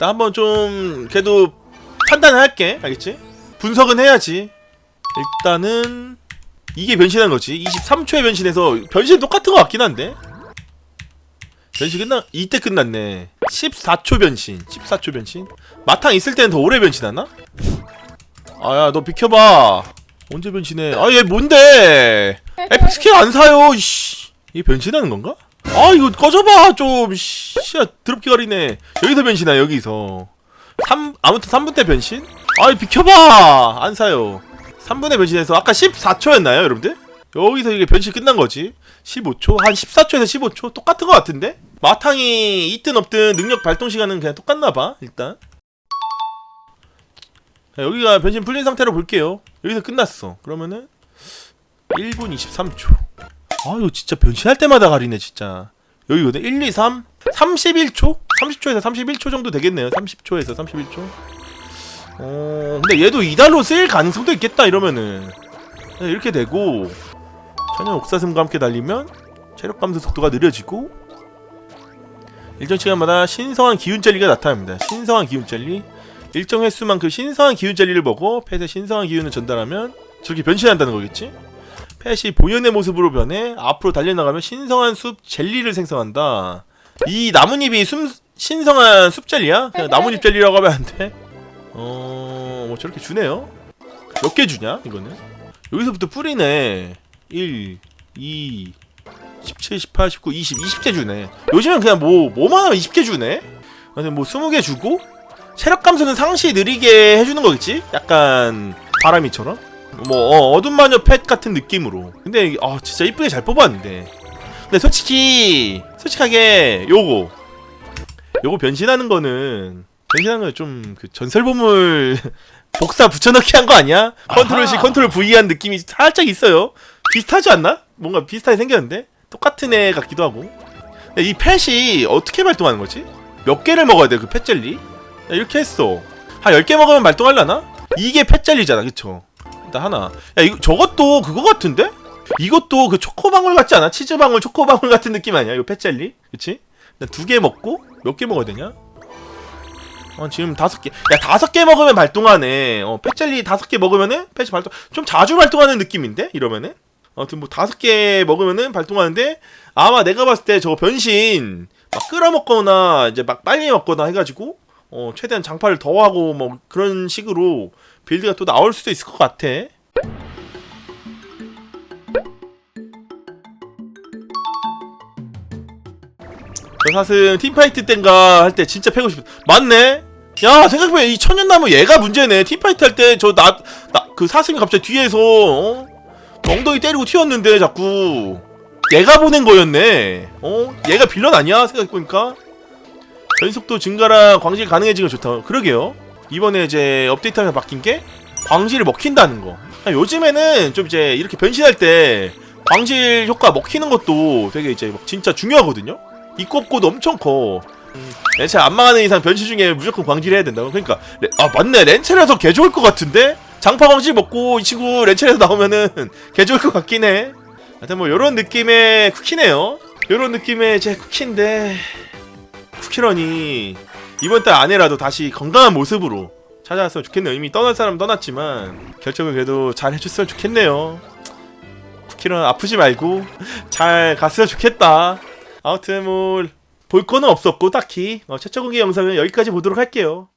나 한번 좀 그래도 판단을 할게. 알겠지? 분석은 해야지. 일단은 이게 변신한 거지. 23초에 변신해서 변신 똑같은 거 같긴 한데. 변신 끝나 이때 끝났네. 14초 변신. 14초 변신? 마탕 있을 때는 더 오래 변신하나? 아야 너 비켜봐. 언제 변신해? 아 얘 뭔데? 에픽 스킬 안 사요 이씨. 이게 변신하는 건가? 아 이거 꺼져봐 좀 씨야 드럽게 가리네 여기서 변신하 여기서 3 아무튼 3분 때 변신? 아이 비켜봐 안 사요 3분의 변신해서 아까 14초였나요 여러분들? 여기서 이게 변신 끝난 거지 15초? 한 14초에서 15초? 똑같은 거 같은데? 마탕이 있든 없든 능력 발동 시간은 그냥 똑같나봐 일단 자, 여기가 변신 풀린 상태로 볼게요 여기서 끝났어 그러면은 1분 23초 아 이거 진짜 변신할 때마다 가리네 진짜. 여기 거든. 1, 2, 3 31초? 30초에서 31초 정도 되겠네요. 30초에서 31초. 어 근데 얘도 이달로 쓰일 가능성도 있겠다 이러면은. 네, 이렇게 되고 천연 옥사슴과 함께 달리면 체력 감소 속도가 느려지고 일정 시간마다 신성한 기운 젤리가 나타납니다. 신성한 기운 젤리. 일정 횟수만큼 신성한 기운 젤리를 먹어 펫에 신성한 기운을 전달하면 저렇게 변신한다는 거겠지? 펫이 본연의 모습으로 변해 앞으로 달려나가면 신성한 숲 젤리를 생성한다. 이 나뭇잎이 숨, 신성한 숲 젤리야? 그냥 나뭇잎 젤리라고 하면 안 돼? 어, 뭐 저렇게 주네요. 몇 개 주냐, 이거는? 여기서부터 뿌리네. 1, 2, 17, 18, 19, 20, 20개 주네. 요즘엔 그냥 뭐, 뭐만 하면 20개 주네? 근데 뭐 20개 주고, 체력 감소는 상시 느리게 해주는 거겠지? 약간, 바람이처럼? 뭐 어, 어둠 마녀 펫 같은 느낌으로. 근데 아 진짜 이쁘게 잘 뽑았는데. 근데 솔직히 솔직하게 요거 요거 변신하는 거는 변신하는 거는 좀그 전설 보물 복사 붙여넣기 한 거 아니야? 컨트롤 C. 컨트롤 V 한 느낌이 살짝 있어요. 비슷하지 않나? 뭔가 비슷하게 생겼는데 똑같은 애 같기도 하고. 근데 이 펫이 어떻게 발동하는 거지? 몇 개를 먹어야 돼 그 펫젤리? 야, 이렇게 했어. 한 10개 먹으면 발동하려나? 이게 펫젤리잖아 그쵸? 일단 하나. 야 이거 저것도 그거 같은데? 이것도 그 초코방울 같지 않아? 치즈방울 초코방울 같은 느낌 아니야? 이거 펫젤리? 그치? 두 개 먹고 몇 개 먹어야 되냐? 어 지금 다섯 개. 야 다섯 개 먹으면 발동하네. 어 펫젤리 다섯 개 먹으면은 펫이 발동. 좀 자주 발동하는 느낌인데 이러면은. 아무튼 뭐 다섯 개 먹으면은 발동하는데 아마 내가 봤을 때 저거 변신 막 끌어먹거나 이제 막 빨리 먹거나 해가지고 어 최대한 장파를 더 하고 뭐 그런 식으로 빌드가 또 나올 수도 있을 것 같아. 저 사실 팀파이트 땐가 할 때 진짜 패고 싶어. 맞네. 야 생각해보면 이 천연나무 얘가 문제네. 팀파이트 할 때 저 나 나 그 사슴이 갑자기 뒤에서 어? 엉덩이 때리고 튀었는데 자꾸 얘가 보낸 거였네. 어? 얘가 빌런 아니야? 생각해보니까 변속도 증가랑 광질 가능해지는 거 좋다. 그러게요. 이번에 이제 업데이트하면서 바뀐 게 광질을 먹힌다는 거. 아, 요즘에는 좀 이제 이렇게 변신할 때 광질 효과 먹히는 것도 되게 이제 막 진짜 중요하거든요. 이 꼽고도 엄청 커. 음, 렌첼 안 망하는 이상 변신 중에 무조건 광질해야 된다고. 그러니까 레- 아 맞네 렌첼에서 개 좋을 것 같은데 장파 광질 먹고 이 친구 렌첼에서 나오면은 개 좋을 것 같긴 해. 하여튼 뭐 요런 느낌의 쿠키네요. 요런 느낌의 제 쿠키인데 쿠키런이 이번 달 안에라도 다시 건강한 모습으로 찾아왔으면 좋겠네요. 이미 떠날 사람 떠났지만 결정을 그래도 잘 해줬으면 좋겠네요. 쿠키런 아프지 말고 잘 갔으면 좋겠다. 아무튼 뭐 볼 거는 없었고 딱히 어, 최초 공개 영상은 여기까지 보도록 할게요.